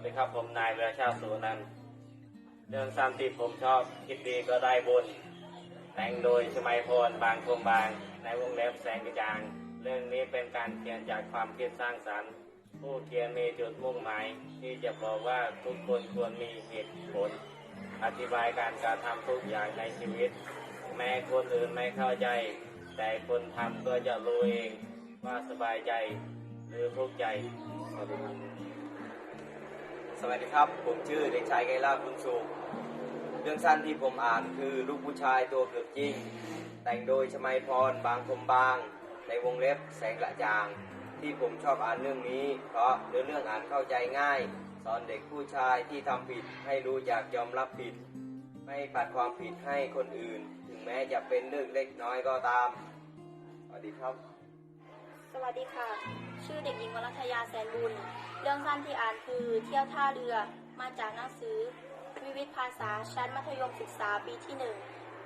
วัสดีครับผมนายเวชาติสูนันเรื่องสั้นที่ผมชอบคิดดีก็ได้บุญ แต่งโดยชมัยพรบางคมบาง ในวงเล็บแสงกระจาง เรื่องนี้เป็นการเขียนจากความคิดสร้างสรรค์ ผู้เขียนมีจุดมุ่งหมาย ที่จะบอกว่าทุกคนควรมีเหตุผล อธิบายการกระทำทุกอย่างในชีวิต แม้คนอื่นไม่เข้าใจ แต่คนทำก็จะรู้เองว่าสบายใจหรือทุกข์ใจสวัสดีครับ สวัสดีครับ ผมชื่อเด็กชายไกรลาภบุญสุขเรื่องสั้นที่ผมอ่านคือลูกผู้ชายตัวเกือบจริง แต่งโดยชมัยพรบางคมบาง ในวงเล็บแสงกระจ่าง ที่ผมชอบอ่านเรื่องนี้ เพราะเนื้อเรื่องอ่านเข้าใจง่าย สอนเด็กผู้ชายที่ทำผิดให้รู้จักยอมรับผิด ไม่ปัดความผิดให้คนอื่น ถึงแม้จะเป็นเรื่องเล็กน้อยก็ตามสวัสดีครับ สวัสดีค่ะ ชื่อเด็กหญิงวรัชยาแสนบุญ เรื่องสั้นที่อ่านคือเที่ยวท่าเรือมาจากหนังสือ วิวิธภาษาชั้นมัธยมศึกษาปีที่หนึ่ง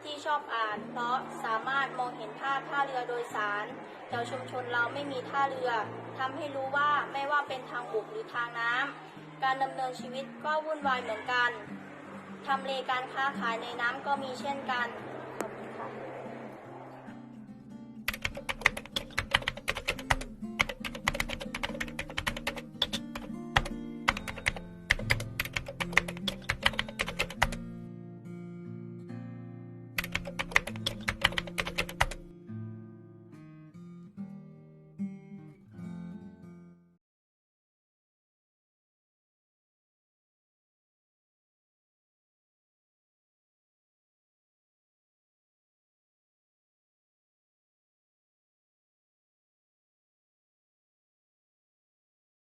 ที่ชอบอ่านเพราะสามารถมองเห็นภาพท่าเรือโดยสารแถวชุมชนเราไม่มีท่าเรือทำให้รู้ว่าไม่ว่าเป็นทางบกหรือทางน้ำการดำเนินชีวิตก็วุ่นวายเหมือนกันทำเลการค้าขายในน้ำก็มีเช่นกัน